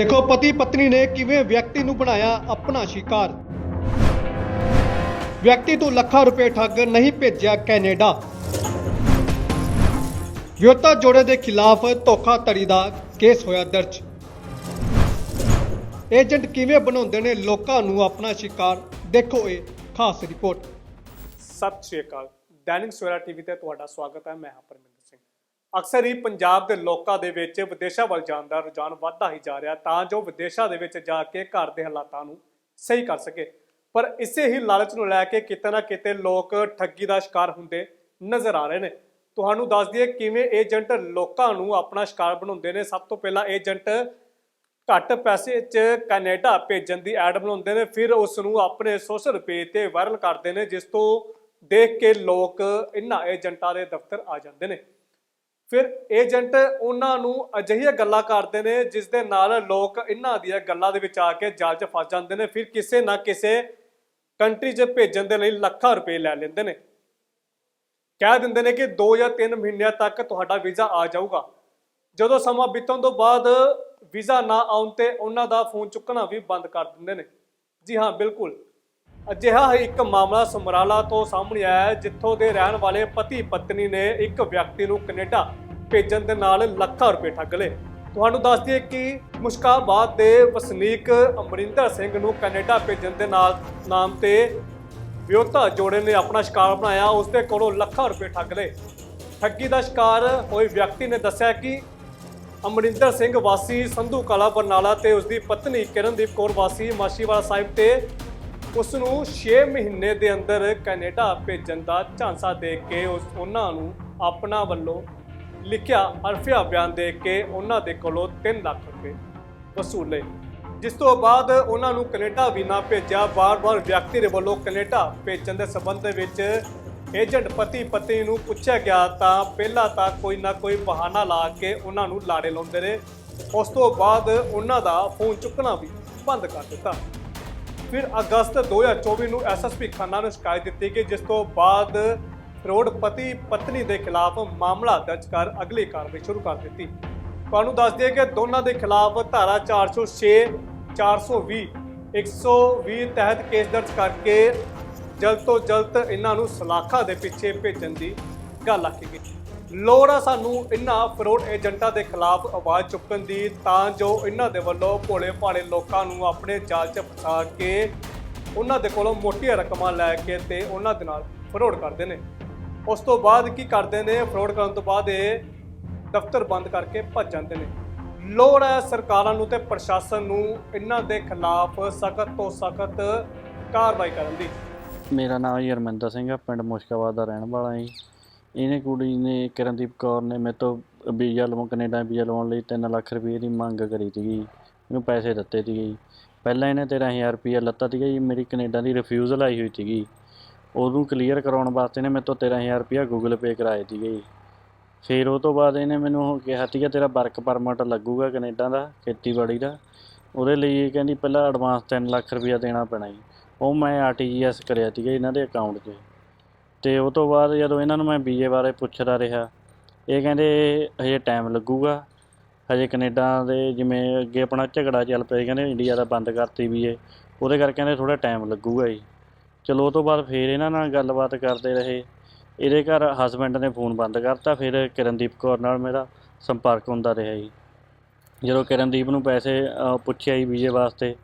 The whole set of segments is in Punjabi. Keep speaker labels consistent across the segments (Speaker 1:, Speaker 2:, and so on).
Speaker 1: ਦੇਖੋ ਪਤੀ ਪਤਨੀ ਨੇ ਕਿਵੇਂ ਵਿਅਕਤੀ ਨੂੰ ਬਣਾਇਆ ਆਪਣਾ ਸ਼ਿਕਾਰ? ਵਿਅਕਤੀ ਤੋਂ ਲੱਖਾਂ ਰੁਪਏ ਠੱਗ ਨਹੀਂ ਭੇਜਿਆ ਕੈਨੇਡਾ। ਵਿਅਕਤਾ ਜੋੜੇ ਦੇ ਖਿਲਾਫ ਧੋਖਾਧੜੀ ਦਾ ਕੇਸ ਹੋਇਆ ਦਰਜ। ਏਜੰਟ ਕਿਵੇਂ ਬਣਾਉਂਦੇ ਨੇ ਲੋਕਾਂ ਨੂੰ ਆਪਣਾ ਸ਼ਿਕਾਰ? ਦੇਖੋ ਇਹ ਖਾਸ ਰਿਪੋਰਟ।
Speaker 2: ਸਤਿ ਸ਼੍ਰੀ ਅਕਾਲ। ਦੈਨਿਕ ਸਵੇਰਾ ਟੀਵੀ ਤੇ ਤੁਹਾਡਾ ਸਵਾਗਤ ਹੈ। ਮੈਂ ਹਾਂ ਪਰਮਿੰਦਰ ਸਿੰਘ। ਅਕਸਰ ਹੀ ਪੰਜਾਬ ਦੇ ਲੋਕਾਂ ਦੇ ਵਿੱਚ ਵਿਦੇਸ਼ਾਂ ਵੱਲ ਜਾਣ ਦਾ ਰੁਝਾਨ ਵੱਧਦਾ ਹੀ ਜਾ ਰਿਹਾ, ਤਾਂ ਜੋ ਵਿਦੇਸ਼ਾਂ ਦੇ ਵਿੱਚ ਜਾ ਕੇ ਘਰ ਦੇ ਹਾਲਾਤਾਂ ਨੂੰ ਸਹੀ ਕਰ ਸਕੇ। ਪਰ ਇਸੇ ਹੀ ਲਾਲਚ ਨੂੰ ਲੈ ਕੇ ਕਿਤੇ ਨਾ ਕਿਤੇ ਲੋਕ ਠੱਗੀ ਦਾ ਸ਼ਿਕਾਰ ਹੁੰਦੇ ਨਜ਼ਰ ਆ ਰਹੇ ਨੇ। ਤੁਹਾਨੂੰ ਦੱਸ ਦਈਏ ਕਿਵੇਂ ਏਜੰਟ ਲੋਕਾਂ ਨੂੰ ਆਪਣਾ ਸ਼ਿਕਾਰ ਬਣਾਉਂਦੇ ਨੇ। ਸਭ ਤੋਂ ਪਹਿਲਾਂ ਏਜੰਟ ਘੱਟ ਪੈਸੇ 'ਚ ਕੈਨੇਡਾ ਭੇਜਣ ਦੀ ਐਡ ਬਣਾਉਂਦੇ ਨੇ, ਫਿਰ ਉਸ ਨੂੰ ਆਪਣੇ ਸੋਸ਼ਲ ਪੇਜ ਤੇ ਵਾਇਰਲ ਕਰਦੇ ਨੇ, ਜਿਸ ਤੋਂ ਦੇਖ ਕੇ ਲੋਕ ਇਹਨਾਂ ਏਜੰਟਾਂ ਦੇ ਦਫ਼ਤਰ ਆ ਜਾਂਦੇ ਨੇ। ਫਿਰ ਏਜੰਟ ਉਹਨਾਂ ਨੂੰ ਅਜਿਹੀਆਂ ਗੱਲਾਂ ਕਰਦੇ ਨੇ ਜਿਸ ਦੇ ਨਾਲ ਲੋਕ ਇਹਨਾਂ ਦੀਆਂ ਗੱਲਾਂ ਦੇ ਵਿੱਚ ਆ ਕੇ ਜਾਲ 'ਚ ਫਸ ਜਾਂਦੇ ਨੇ, ਫਿਰ ਕਿਸੇ ਨਾ ਕਿਸੇ ਕੰਟਰੀ 'ਚ ਭੇਜਣ ਦੇ ਲਈ ਲੱਖਾਂ ਰੁਪਏ ਲੈ ਲੈਂਦੇ ਨੇ। ਕਹਿ ਦਿੰਦੇ ਨੇ ਕਿ 2 ਜਾਂ 3 ਮਹੀਨਿਆਂ ਤੱਕ ਤੁਹਾਡਾ ਵੀਜ਼ਾ ਆ ਜਾਊਗਾ। ਜਦੋਂ ਸਮਾਂ ਬੀਤਣ ਤੋਂ ਬਾਅਦ ਵੀਜ਼ਾ ਨਾ ਆਉਣ ਤੇ ਉਹਨਾਂ ਦਾ ਫੋਨ ਚੁੱਕਣਾ ਵੀ ਬੰਦ ਕਰ ਦਿੰਦੇ ਨੇ। ਜੀ ਹਾਂ, ਬਿਲਕੁਲ। ਅਜਿਹਾ ਹੀ ਇੱਕ ਮਾਮਲਾ ਸਮਰਾਲਾ ਤੋਂ ਸਾਹਮਣੇ ਆਇਆ ਜਿੱਥੋਂ ਦੇ ਰਹਿਣ ਵਾਲੇ ਪਤੀ ਪਤਨੀ ਨੇ ਇੱਕ ਵਿਅਕਤੀ ਨੂੰ ਕੈਨੇਡਾ ਭੇਜਣ ਦੇ ਨਾਲ ਲੱਖਾਂ ਰੁਪਏ ਠੱਗ ਲਏ। ਤੁਹਾਨੂੰ ਦੱਸ ਦਈਏ ਕਿ ਮੁਸ਼ਕਾਬਾਦ ਦੇ ਵਸਨੀਕ ਅਮਰਿੰਦਰ ਸਿੰਘ ਨੂੰ ਕੈਨੇਡਾ ਭੇਜਣ ਦੇ ਨਾਲ ਨਾਮ ਤੇ ਵਿਉਤਾ ਜੋੜੇ ਨੇ ਆਪਣਾ ਸ਼ਿਕਾਰ ਬਣਾਇਆ, ਉਸ ਦੇ ਕੋਲੋਂ ਲੱਖਾਂ ਰੁਪਏ ਠੱਗ ਲਏ। ਠੱਗੀ ਦਾ ਸ਼ਿਕਾਰ ਹੋਏ ਵਿਅਕਤੀ ਨੇ ਦੱਸਿਆ ਕਿ ਅਮਰਿੰਦਰ ਸਿੰਘ ਵਾਸੀ ਸੰਧੂ ਕਲਾ ਬਰਨਾਲਾ ਤੇ ਉਸ ਦੀ ਪਤਨੀ ਕਿਰਨਦੀਪ ਕੌਰ ਵਾਸੀ ਮਾਸ਼ੀਵਾਲਾ ਸਾਹਿਬ ਤੇ ਉਸ ਨੂੰ 6 ਮਹੀਨੇ ਦੇ ਅੰਦਰ ਕੈਨੇਡਾ ਭੇਜਣ ਦਾ ਝਾਂਸਾ ਦੇ ਕੇ ਉਸ ਉਹਨਾਂ ਨੂੰ ਆਪਣਾ ਵੱਲੋਂ ਲਿਖਿਆ ਅਰਫਿਆ ਬਿਆਨ ਦੇ ਕੇ ਉਹਨਾਂ ਦੇ ਕੋਲੋਂ 3 ਲੱਖ ਰੁਪਏ ਵਸੂਲੇ, ਜਿਸ ਤੋਂ ਬਾਅਦ ਉਹਨਾਂ ਨੂੰ ਕੈਨੇਡਾ ਵੀ ਨਾ ਭੇਜਿਆ। ਬਾਰ-ਬਾਰ ਵਿਅਕਤੀ ਦੇ ਵੱਲੋਂ ਕੈਨੇਡਾ ਭੇਜਣ ਦੇ ਸੰਬੰਧ ਦੇ ਵਿੱਚ ਏਜੰਟ ਪਤੀ ਪਤਨੀ ਨੂੰ ਪੁੱਛਿਆ ਗਿਆ ਤਾਂ ਪਹਿਲਾਂ ਤਾਂ ਕੋਈ ਨਾ ਕੋਈ ਬਹਾਨਾ ਲਾ ਕੇ ਉਹਨਾਂ ਨੂੰ ਲਾੜੇ ਲਾਉਂਦੇ ਰਹੇ। ਉਸ ਤੋਂ ਬਾਅਦ ਉਹਨਾਂ ਦਾ ਫੋਨ ਚੁੱਕਣਾ ਵੀ ਬੰਦ ਕਰ ਦਿੱਤਾ। ਫਿਰ ਅਗਸਤ 2024 ਨੂੰ ਐਸਐਸਪੀ ਖੰਨਾ ਨੂੰ ਸ਼ਿਕਾਇਤ ਦਿੱਤੀ ਗਈ ਜਿਸ ਤੋਂ ਬਾਅਦ ਰੋਡ ਪਤੀ ਪਤਨੀ ਦੇ ਖਿਲਾਫ ਮਾਮਲਾ ਦਰਜ ਕਰ ਅਗਲੀ ਕਾਰਵਾਈ ਸ਼ੁਰੂ ਕਰ ਦਿੱਤੀ। ਤੁਹਾਨੂੰ ਦੱਸ ਦਈਏ ਕਿ ਦੋਨਾਂ ਦੇ ਖਿਲਾਫ ਧਾਰਾ 406 420 120 ਤਹਿਤ ਕੇਸ ਦਰਜ ਕਰਕੇ ਜਲਦ ਤੋਂ ਜਲਦ ਇਹਨਾਂ ਨੂੰ ਸਲਾਖਾ ਦੇ ਪਿੱਛੇ ਭੇਜਣ ਦੀ ਗੱਲ ਆਖੀ ਗਈ। ਲੋੜ ਆ ਸਾਨੂੰ ਇਹਨਾਂ ਫਰੋਡ ਏਜੰਟਾਂ ਦੇ ਖਿਲਾਫ ਆਵਾਜ਼ ਚੁੱਕਣ ਦੀ, ਤਾਂ ਜੋ ਇਹਨਾਂ ਦੇ ਵੱਲੋਂ ਭੋਲੇ ਭਾਲੇ ਲੋਕਾਂ ਨੂੰ ਆਪਣੇ ਜਾਲ 'ਚ ਫਸਾ ਕੇ ਉਹਨਾਂ ਦੇ ਕੋਲੋਂ ਮੋਟੀਆਂ ਰਕਮਾਂ ਲੈ ਕੇ ਤੇ ਉਹਨਾਂ ਦੇ ਨਾਲ ਫਰੋਡ ਕਰਦੇ ਨੇ। ਉਸ ਤੋਂ ਬਾਅਦ ਕੀ ਕਰਦੇ ਨੇ ਫਰੋਡ ਕਰਨ ਤੋਂ ਬਾਅਦ ਇਹ ਦਫ਼ਤਰ ਬੰਦ ਕਰਕੇ ਭੱਜ ਜਾਂਦੇ ਨੇ। ਲੋੜ ਹੈ ਸਰਕਾਰਾਂ ਨੂੰ ਤੇ ਪ੍ਰਸ਼ਾਸਨ ਨੂੰ ਇਹਨਾਂ ਦੇ ਖਿਲਾਫ ਸਖਤ ਤੋਂ ਸਖਤ ਕਾਰਵਾਈ ਕਰਨ ਦੀ।
Speaker 3: ਮੇਰਾ ਨਾਮ ਜੀ ਹਰਮਿੰਦਰ ਸਿੰਘ ਆ ਪਿੰਡ ਮੁਸ਼ਕਾਬਾਦ ਦਾ ਰਹਿਣ ਵਾਲਾ ਜੀ। ਇਹਨੇ ਕੁੜੀ ਨੇ ਕਿਰਨਦੀਪ ਕੌਰ ਨੇ ਮੇਰੇ ਤੋਂ ਵੀਜ਼ਾ ਲਵਾਉਣ, ਕੈਨੇਡਾ ਵੀਜ਼ਾ ਲਵਾਉਣ ਲਈ 3 ਲੱਖ ਰੁਪਏ ਦੀ ਮੰਗ ਕਰੀ ਸੀਗੀ ਇਹਨੂੰ ਪੈਸੇ ਦਿੱਤੇ ਸੀਗੇ ਪਹਿਲਾਂ ਇਹਨੇ 13000 ਰੁਪਏ ਲੱਤਾ ਸੀਗਾ ਜੀ, ਮੇਰੀ ਕੈਨੇਡਾ ਦੀ ਰਿਫਿਊਜ਼ਲ ਆਈ ਹੋਈ ਸੀਗੀ। ਉਹਨੂੰ ਕਲੀਅਰ ਕਰਾਉਣ ਵਾਸਤੇ ਨੇ ਮੇਰੇ ਤੋਂ 13000 ਰੁਪਇਆ ਗੂਗਲ ਪੇ ਕਰਾਏ ਸੀਗੇ ਜੀ ਫਿਰ ਉਹ ਤੋਂ ਬਾਅਦ ਇਹਨੇ ਮੈਨੂੰ ਕਿਹਾ ਸੀਗਾ, ਤੇਰਾ ਵਰਕ ਪਰਮਿਟ ਲੱਗੂਗਾ ਕੈਨੇਡਾ ਦਾ, ਖੇਤੀਬਾੜੀ ਦਾ। ਉਹਦੇ ਲਈ ਇਹ ਕਹਿੰਦੀ ਪਹਿਲਾਂ ਐਡਵਾਂਸ 3 ਲੱਖ ਰੁਪਇਆ ਦੇਣਾ ਪੈਣਾ ਜੀ। ਉਹ ਮੈਂ ਆਰਟੀਜੀਐਸ ਕਰਿਆ ਸੀਗਾ ਇਹਨਾਂ ਦੇ ਅਕਾਊਂਟ 'ਚ। ਤੇ ਉਹ ਤੋਂ ਬਾਅਦ ਜਦੋਂ ਇਹਨਾਂ ਨੂੰ ਮੈਂ ਵੀਜ਼ੇ ਬਾਰੇ ਪੁੱਛਦਾ ਰਿਹਾ, ਇਹ ਕਹਿੰਦੇ ਹਜੇ ਟਾਈਮ ਲੱਗੂਗਾ। ਹਜੇ ਕੈਨੇਡਾ ਦੇ ਜਿਵੇਂ ਅੱਗੇ ਆਪਣਾ ਝਗੜਾ ਚੱਲ ਪਿਆ ਕਹਿੰਦੇ ਇੰਡੀਆ ਦਾ ਬੰਦ ਕਰਤੀ ਵੀਜ਼ੇ ਉਹਦੇ ਕਰਕੇ ਕਹਿੰਦੇ ਥੋੜਾ ਟਾਈਮ ਲੱਗੂਗਾ ਜੀ। ਚਲੋ ਉਹ ਤੋਂ ਬਾਅਦ ਫਿਰ ਇਹਨਾਂ ਨਾਲ ਗੱਲਬਾਤ ਕਰਦੇ ਰਹੇ। ਇਹਦੇ ਘਰ ਹਸਬੈਂਡ ਨੇ ਫੋਨ ਬੰਦ ਕਰਤਾ, ਫਿਰ ਕਿਰਨਦੀਪ ਕੌਰ ਨਾਲ ਮੇਰਾ ਸੰਪਰਕ ਹੁੰਦਾ ਰਿਹਾ ਜੀ। ਜਦੋਂ ਕਿਰਨਦੀਪ ਨੂੰ ਪੈਸੇ ਪੁੱਛਿਆ ਜੀ ਵੀਜ਼ੇ ਵਾਸਤੇ,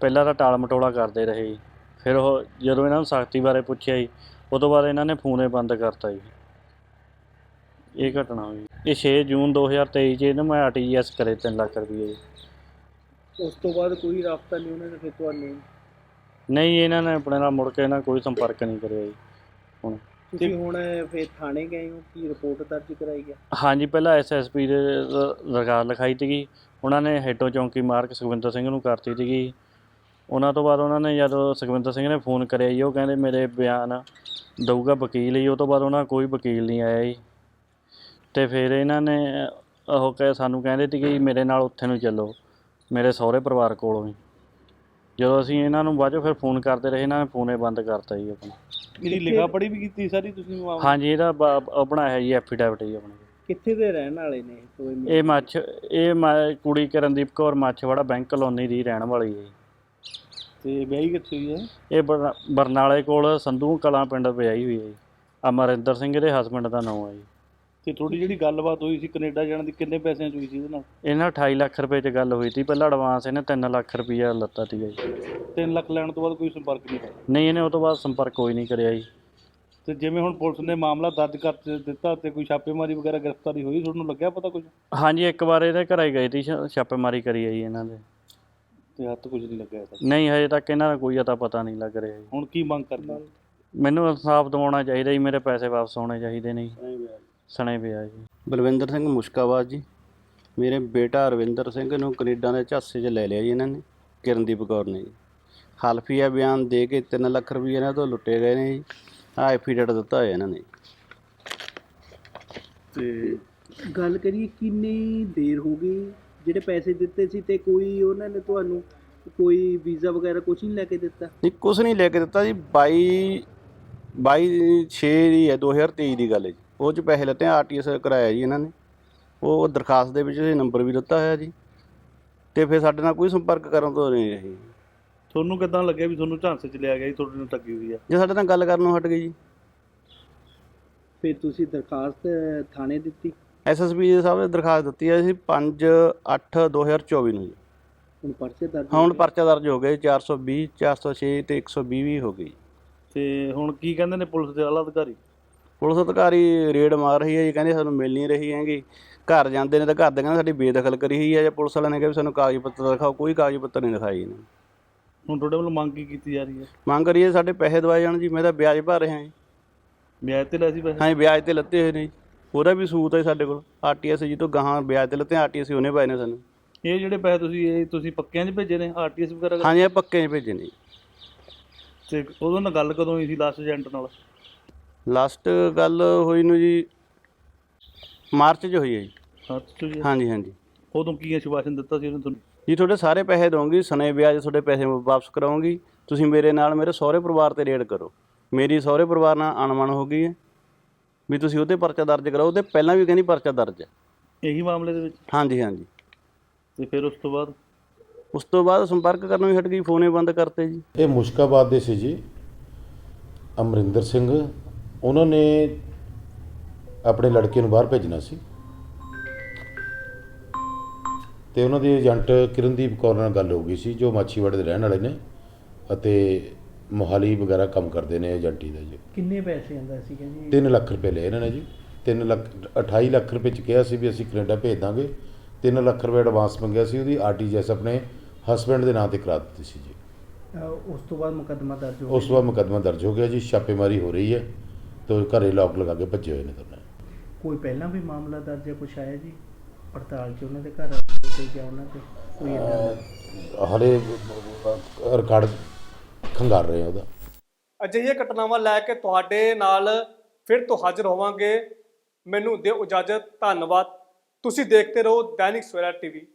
Speaker 3: ਪਹਿਲਾਂ ਤਾਂ ਟਾਲ ਮਟੋਲਾ ਕਰਦੇ ਰਹੇ ਜੀ। ਫਿਰ ਉਹ ਜਦੋਂ ਇਹਨਾਂ ਨੂੰ ਸਖਤੀ ਬਾਰੇ ਪੁੱਛਿਆ ਜੀ, ਉਹ ਤੋਂ ਬਾਅਦ ਇਹਨਾਂ ਨੇ ਫੋਨੇ ਬੰਦ ਕਰਤਾ ਜੀ। ਇਹ ਘਟਨਾ ਹੋਈ। ਇਹ 6 ਜੂਨ 2023 ਚ ਇਹਨੂੰ ਮੈਂ ਆਰਟੀਜੀਐਸ ਕਰੇ 3 ਲੱਖ ਰੁਪਏ ਜੀ।
Speaker 4: ਉਸ ਤੋਂ ਬਾਅਦ ਕੋਈ ਰਾਬਤਾ ਨਹੀਂ ਉਹਨਾਂ ਨੇ ਫਿਰ ਤੁਹਾਨੂੰ
Speaker 3: ਨਹੀਂ ਇਹਨਾਂ ਨੇ ਆਪਣੇ ਨਾਲ ਮੁੜ ਕੇ ਇਹਨਾਂ ਕੋਈ ਸੰਪਰਕ ਨਹੀਂ ਕਰਿਆ ਜੀ। ਹੁਣ
Speaker 4: ਤੁਸੀਂ ਹੁਣ ਫਿਰ ਥਾਣੇ ਗਏ ਹੋ? ਕੀ ਰਿਪੋਰਟ ਦਰਜ ਕਰਾਈ ਗਿਆ
Speaker 3: ਹਾਂਜੀ ਪਹਿਲਾਂ ਐਸਐਸਪੀ ਦੇ ਦਰਖਾਸਤ ਲਿਖਾਈ ਸੀਗੀ। ਉਹਨਾਂ ਨੇ ਹੈਡੋ ਚੌਂਕੀ ਮਾਰਕ ਸੁਖਵਿੰਦਰ ਸਿੰਘ ਨੂੰ ਕਰਤੀ ਸੀਗੀ। ਉਹਨਾਂ ਤੋਂ ਬਾਅਦ ਉਹਨਾਂ ਨੇ ਜਦੋਂ ਸੁਖਵਿੰਦਰ ਸਿੰਘ ਨੇ ਫੋਨ ਕਰਿਆ ਜੀ ਉਹ ਕਹਿੰਦੇ ਮੇਰੇ ਬਿਆਨ ਦਊਗਾ ਵਕੀਲ ਜੀ। ਉਹ ਤੋਂ ਬਾਅਦ ਉਹਨਾਂ ਕੋਈ ਵਕੀਲ ਨਹੀਂ ਆਇਆ ਜੀ। ਤੇ ਫਿਰ ਇਹਨਾਂ ਨੇ ਉਹ ਕਹੇ ਸਾਨੂੰ ਕਹਿੰਦੇ ਸੀ ਕਿ ਮੇਰੇ ਨਾਲ ਉੱਥੇ ਨੂੰ ਚੱਲੋ। ਮੇਰੇ ਸਹੁਰੇ ਪਰਿਵਾਰ ਕੋਲੋਂ ਹੀ ਜਦੋਂ ਅਸੀਂ ਇਹਨਾਂ ਨੂੰ ਬਾਅਦ 'ਚੋਂ ਫਿਰ ਫੋਨ ਕਰਦੇ ਰਹੇ ਇਹਨਾਂ ਨੇ ਫੋਨੇ ਬੰਦ ਕਰਤਾ ਜੀ ਆਪਣਾ।
Speaker 4: ਇਹਦੀ ਲਿਖਾ ਪੜੀ ਵੀ ਕੀਤੀ ਸਾਰੀ ਤੁਸੀਂ ਮਾਮਲਾ?
Speaker 3: ਹਾਂਜੀ ਇਹਦਾ ਬ- ਉਹ ਬਣਾਇਆ ਜੀ ਐਫੀਡੈਵਿਟ ਜੀ ਆਪਣੇ।
Speaker 4: ਕਿੱਥੇ ਦੇ ਰਹਿਣ ਵਾਲੇ ਨੇ ਕੋਈ
Speaker 3: ਇਹ ਮੱਛ ਇਹ ਮ- ਕੁੜੀ ਕਰਨਦੀਪ ਕੌਰ ਮੱਛਵਾੜਾ ਬੈਂਕ ਕਲੋਨੀ ਦੀ ਰਹਿਣ ਵਾਲੀ ਹੈ ਜੀ।
Speaker 4: ਤੇ ਵਿਆਹੀ ਕਿੱਥੇ ਹੋਈ ਹੈ?
Speaker 3: ਇਹ ਬਰ- ਬਰਨਾਲੇ ਕੋਲ ਸੰਧੂ ਕਲਾਂ ਪਿੰਡ ਵਿਆਹੀ ਹੋਈ ਹੈ ਜੀ। ਅਮਰਿੰਦਰ ਸਿੰਘ ਦੇ ਹਸਬੰਡ ਦਾ ਨਾਮ ਹੈ ਜੀ।
Speaker 5: ਤੇ ਤੁਹਾਡੀ ਜਿਹੜੀ ਗੱਲਬਾਤ ਹੋਈ ਸੀ ਕੈਨੇਡਾ ਜਾਣ ਦੀ ਕਿੰਨੇ ਪੈਸਿਆਂ ਚ ਹੋਈ ਸੀ ਇਹਦੇ ਨਾਲ?
Speaker 3: ਇਹਨਾਂ 28 ਲੱਖ ਰੁਪਏ 'ਚ ਗੱਲ ਹੋਈ ਸੀ ਪਹਿਲਾਂ ਐਡਵਾਂਸ ਇਹਨੇ 3 ਲੱਖ ਰੁਪਈਆ ਲੱਤਾ ਸੀਗਾ ਜੀ
Speaker 5: 3 ਲੱਖ ਲੈਣ ਤੋਂ ਬਾਅਦ ਕੋਈ ਸੰਪਰਕ ਨਹੀਂ ਹੋਇਆ?
Speaker 3: ਨਹੀਂ ਇਹਨੇ ਉਹ ਤੋਂ ਬਾਅਦ ਸੰਪਰਕ ਕੋਈ ਨਹੀਂ ਕਰਿਆ ਜੀ।
Speaker 5: ਤੇ ਜਿਵੇਂ ਹੁਣ ਪੁਲਿਸ ਨੇ ਮਾਮਲਾ ਦਰਜ ਕਰ ਦ- ਦਿੱਤਾ ਤੇ ਕੋਈ ਛਾਪੇਮਾਰੀ ਵਗੈਰਾ ਗ੍ਰਿਫਤਾਰੀ ਹੋਈ ਤੁਹਾਨੂੰ ਲੱਗਿਆ ਪਤਾ ਕੁਝ
Speaker 3: ਹਾਂਜੀ ਇੱਕ ਵਾਰ ਇਹਦੇ ਘਰੇ ਗਏ ਸੀ ਛ- ਛਾਪੇਮਾਰੀ ਕਰੀ ਹੈ ਜੀ ਇਹਨਾਂ ਦੇ।
Speaker 5: ਤੇ ਹੱਥ ਕੁਝ ਨਹੀਂ ਲੱਗਿਆ ਤਾਂ
Speaker 3: ਨਹੀਂ ਹਜੇ ਤੱਕ ਇਹਨਾਂ ਦਾ ਕੋਈ ਅਤਾ ਪਤਾ ਨਹੀਂ ਲੱਗ ਰਿਹਾ ਜੀ।
Speaker 5: ਹੁਣ ਕੀ ਮੰਗ ਕਰਦੇ
Speaker 3: ਮੈਨੂੰ ਇਨਸਾਫ ਦਿਵਾਉਣਾ ਚਾਹੀਦਾ ਜੀ ਮੇਰੇ ਪੈਸੇ ਵਾਪਸ ਆਉਣੇ ਚਾਹੀਦੇ ਨੇ ਜੀ। ਸਣੇ ਪਿਆ ਜੀ।
Speaker 6: ਬਲਵਿੰਦਰ ਸਿੰਘ ਮੁਸ਼ਕਾਬਾਦ ਜੀ ਮੇਰੇ ਬੇਟਾ ਅਰਵਿੰਦਰ ਸਿੰਘ ਨੂੰ ਕੈਨੇਡਾ ਦੇ ਝਾਂਸੇ 'ਚ ਲੈ ਲਿਆ ਜੀ ਇਹਨਾਂ ਨੇ ਕਿਰਨਦੀਪ ਕੌਰ ਨੇ ਜੀ। ਹਲਫੀਆ ਬਿਆਨ ਦੇ ਕੇ 3 ਲੱਖ ਰੁਪਏ ਇਹਨਾਂ ਤੋਂ ਲੁੱਟੇ ਗਏ ਨੇ ਜੀ ਆ ਐਫੀਡੇਟ ਦਿੱਤਾ ਹੋਇਆ ਇਹਨਾਂ ਨੇ।
Speaker 5: ਤੇ
Speaker 4: ਗੱਲ ਕਰੀਏ ਕਿੰਨੀ ਦੇਰ ਹੋ ਗਈ ਜਿਹੜੇ ਪੈਸੇ ਦਿੱਤੇ ਸੀ ਤੇ ਕੋਈ ਉਹਨਾਂ ਨੇ ਤੁਹਾਨੂੰ ਕੋਈ ਵੀਜ਼ਾ ਵਗੈਰਾ ਕੁਝ ਨਹੀਂ ਲੈ ਕੇ ਦਿੱਤਾ?
Speaker 6: ਨਹੀਂ ਕੁਝ ਨਹੀਂ ਲੈ ਕੇ ਦਿੱਤਾ ਜੀ 22 22 6 ਦੀ ਹੈ 2023 ਦੀ ਗੱਲ ਹੈ ਜੀ। ਉਹ 'ਚ ਪੈਸੇ ਲੱਤੇ ਆਰਟੀਐਸ ਕਰਾਇਆ ਜੀ ਇਹਨਾਂ ਨੇ। ਉਹ ਦਰਖਾਸਤ ਦੇ ਵਿੱਚ ਇਹ ਨੰਬਰ ਵੀ ਦਿੱਤਾ ਹੋਇਆ ਜੀ। ਤੇ ਫਿਰ ਸਾਡੇ ਨਾਲ ਕੋਈ ਸੰਪਰਕ ਕਰਨ ਤੋਂ ਨਹੀਂ ਰਹੀ।
Speaker 5: ਤੁਹਾਨੂੰ ਕਿਦਾਂ ਲੱਗਿਆ ਵੀ ਤੁਹਾਨੂੰ ਝਾਂਸੇ ਚ ਲਿਆ ਗਿਆ ਜੀ ਤੁਹਾਡੇ ਨਾਲ ਠੱਗੀ ਹੋਈ ਆ?
Speaker 6: ਜੇ ਸਾਡੇ ਨਾਲ ਗੱਲ ਕਰਨੋਂ ਹਟ ਗਈ ਜੀ।
Speaker 4: ਫਿਰ ਤੁਸੀਂ ਦਰਖਾਸਤ ਥਾਣੇ ਦਿੱਤੀ?
Speaker 6: ਐਸਐਸਪੀ ਸਾਹਿਬ ਨੇ ਦਰਖਾਸਤ ਦਿੱਤੀ ਹੈ ਸੀ 5 8 2024 ਨੂੰ ਜੀ।
Speaker 4: ਹੁਣ ਪਰਚੇ ਦਰਜ
Speaker 6: ਹੁਣ
Speaker 4: ਹੋ ਗਏ।
Speaker 6: ਪਰਚਾ ਦਰਜ ਹੋ ਗਿਆ ਜੀ, 420 406 ਤੇ 120 ਵੀ ਹੋ ਗਈ
Speaker 5: ਤੇ ਹੁਣ ਕੀ ਕਹਿੰਦੇ ਨੇ ਪੁਲਿਸ ਦੇ ਆਲਾ ਅਧਿਕਾਰੀ?
Speaker 6: ਪੁਲਿਸ ਅਧਿਕਾਰੀ ਰੇਡ ਮਾਰ ਰਹੀ ਹੈ ਜੀ ਕਹਿੰਦੇ ਸਾਨੂੰ ਮਿਲ ਨਹੀਂ ਰਹੀ ਹੈਗੀ। ਘਰ ਜਾਂਦੇ ਨੇ ਤਾਂ ਘਰ ਦੇ ਕਹਿੰਦੇ ਸਾਡੀ ਬੇਦਖਲ ਕਰੀ ਹੋਈ ਹੈ ਜਾਂ ਪੁਲਿਸ ਵਾਲਿਆਂ ਨੇ ਕਿਹਾ ਵੀ ਸਾਨੂੰ ਕਾਗਜ਼ ਪੱਤਰ ਦਿਖਾਓ ਕੋਈ ਕਾਗਜ਼ ਪੱਤਰ ਨਹੀਂ ਦਿਖਾਈ ਇਹਨੇ
Speaker 5: ਹੁਣ ਤੁਹਾਡੇ ਵੱਲੋਂ ਮੰਗ ਕੀ ਕੀਤੀ ਜਾ ਰਹੀ ਹੈ?
Speaker 6: ਮੰਗ ਕਰੀਏ ਸਾਡੇ ਪੈਸੇ ਦਵਾਏ ਜਾਣ ਜੀ ਮੈਂ ਤਾਂ ਵਿਆਜ ਭਰ ਰਿਹਾ ਜੀ।
Speaker 5: ਵਿਆਜ ਤੇ ਸੀ ਪੈਸੇ?
Speaker 6: ਹਾਂ ਜੀ ਵਿਆਜ ਤੇ ਲੱਤੇ ਹੋਏ ਨੇ ਜੀ। ਉਹਦਾ ਵੀ ਸੂਤ ਹੈ ਸਾਡੇ ਕੋਲ ਆਰਟੀਐਸ ਜੀ ਤੋਂ ਗਾਹਾਂ ਵਿਆਜ ਤੇ ਲੱਤੇ ਆਰਟੀਐਸ ਉਹਨੇ ਪਾਏ ਨੇ ਸਾਨੂੰ।
Speaker 5: ਇਹ ਜਿਹੜੇ ਪੈਸੇ ਤੁਸੀਂ ਇਹ ਤੁਸੀਂ ਪੱਕਿਆਂ 'ਚ ਭੇਜੇ ਨੇ ਆਰਟੀਐਸ ਵਗੈਰਾ?
Speaker 6: ਹਾਂਜੀ ਇਹ ਪੱਕੇ 'ਚ ਭੇਜੇ ਨੇ ਜੀ।
Speaker 5: ਤੇ ਉਦੋਂ ਨਾਲ ਗੱਲ ਕਦੋਂ ਹੋਈ ਸੀ ਲਾਸਟ ਏਜੰਟ ਨਾਲ?
Speaker 6: ਲਾਸਟ ਗੱਲ ਹੋਈ ਨੂੰ ਜੀ ਮਾਰਚ 'ਚ ਹੋਈ ਹੈ ਜੀ।
Speaker 5: ਚ ਜੀ
Speaker 6: ਹਾਂਜੀ ਹਾਂਜੀ।
Speaker 5: ਉਦੋਂ ਕੀ ਆਸ਼ਵਾਸਨ ਦਿੱਤਾ ਸੀ ਉਹਨੇ ਤੁਹਾਨੂੰ?
Speaker 6: ਜੀ ਤੁਹਾਡੇ ਸਾਰੇ ਪੈਸੇ ਦਵਾਂਗੀ ਸਨੇ ਵਿਆਜ ਤੁਹਾਡੇ ਪੈਸੇ ਵਾਪਸ ਕਰਾਉਂਗੀ ਤੁਸੀਂ ਮੇਰੇ ਨਾਲ ਮੇਰੇ ਸਹੁਰੇ ਪਰਿਵਾਰ ਤੇ ਰੇਡ ਕਰੋ। ਮੇਰੀ ਸਹੁਰੇ ਪਰਿਵਾਰ ਨਾਲ ਅਣਮਨ ਹੋ ਗਈ ਹੈ। ਵੀ ਤੁਸੀਂ ਉਹਤੇ ਪਰਚਾ ਦਰਜ ਕਰਾਓ ਉਹਦੇ ਪਹਿਲਾਂ ਵੀ ਕਹਿੰਦੀ ਪਰਚਾ ਦਰਜ ਹੈ।
Speaker 5: ਇਹੀ ਮਾਮਲੇ ਦੇ ਵਿੱਚ?
Speaker 6: ਹਾਂਜੀ ਹਾਂਜੀ।
Speaker 5: ਤੇ ਫਿਰ ਉਸ ਤੋਂ ਬਾਅਦ?
Speaker 6: ਉਸ ਤੋਂ ਬਾਅਦ ਸੰਪਰਕ ਕਰਨੋਂ ਹੀ ਹਟ ਗਈ ਫੋਨੇ ਬੰਦ ਕਰਤੇ ਜੀ।
Speaker 7: ਇਹ ਮੁਸ਼ਕਾਬਾਦ ਦੇ ਸੀ ਜੀ। ਅਮਰਿੰਦਰ ਸਿੰਘ ਉਹਨਾਂ ਨੇ ਆਪਣੇ ਲੜਕੇ ਨੂੰ ਬਾਹਰ ਭੇਜਣਾ ਸੀ। ਤੇ ਉਹਨਾਂ ਦੇ ਏਜੰਟ ਕਿਰਨਦੀਪ ਕੌਰ ਨਾਲ ਗੱਲ ਹੋ ਗਈ ਸੀ ਜੋ ਮਾਛੀਵਾੜੇ ਦੇ ਰਹਿਣ ਵਾਲੇ ਨੇ ਅਤੇ ਮੋਹਾਲੀ ਵਗੈਰਾ ਕੰਮ ਕਰਦੇ ਨੇ ਏਜੰਟੀ ਦਾ ਜੀ।
Speaker 4: ਕਿੰਨੇ ਪੈਸੇ ਆਂਦਾ ਸੀਗਾ ਜੀ
Speaker 7: 3 ਲੱਖ ਰੁਪਏ ਲਏ ਇਹਨਾਂ ਨੇ ਜੀ। 3 ਲੱਖ 28 ਲੱਖ ਰੁਪਏ ਚ ਕਿਹਾ ਸੀ ਵੀ ਅਸੀਂ ਕੈਨੇਡਾ ਭੇਜ ਦਾਂਗੇ। 3 ਲੱਖ ਰੁਪਏ ਐਡਵਾਂਸ ਮੰਗਿਆ ਸੀ ਉਹਦੀ ਆਰਟੀਜੀਐਸ ਆਪਣੇ ਹਸਬੰਡ ਦੇ ਨਾਂ ਤੇ ਕਰਾ ਦਿੱਤੀ ਸੀ ਜੀ।
Speaker 4: ਉਸ ਤੋਂ ਬਾਅਦ ਮੁਕੱਦਮਾ ਦਰਜ ਹੋ
Speaker 7: ਉਸ ਤੋਂ ਬਾਅਦ ਮੁਕੱਦਮਾ ਦਰਜ ਹੋ ਗਿਆ ਜੀ ਛਾਪੇਮਾਰੀ ਹੋ ਰਹੀ ਹੈ। ਤੇ ਘਰੇ ਲੋਕ ਲਗਾ ਕੇ ਭੱਜੇ ਹੋਏ ਨੇ ਦੋਨੇ।
Speaker 4: ਕੋਈ ਪਹਿਲਾਂ ਵੀ ਮਾਮਲਾ ਦਰਜ ਹੈ ਕੁਛ ਆਇਆ ਜੀ? ਪੜਤਾਲ 'ਚ ਉਹਨਾਂ ਦੇ ਘਰ ਤੇ ਜਾਂ ਉਹਨਾਂ ਤੇ? ਕੋਈ ਏਦਾਂ ਦਾ?
Speaker 7: ਹਲੇ ਰਿਕਾਰਡ ਖੰਗਾਰ ਰਹੇ ਆ ਉਹਦਾ।
Speaker 2: ਅਜਿਹੀਆਂ ਘਟਨਾਵਾਂ ਲੈ ਕੇ ਤੁਹਾਡੇ ਨਾਲ ਫਿਰ ਤੋਂ ਹਾਜ਼ਰ ਹੋਵਾਂਗੇ। ਮੈਨੂੰ ਦਿਓ ਇਜਾਜ਼ਤ ਧੰਨਵਾਦ। ਤੁਸੀਂ ਦੇਖਦੇ ਰਹੋ ਦੈਨਿਕ ਸਵੇਰਾ ਟੀਵੀ।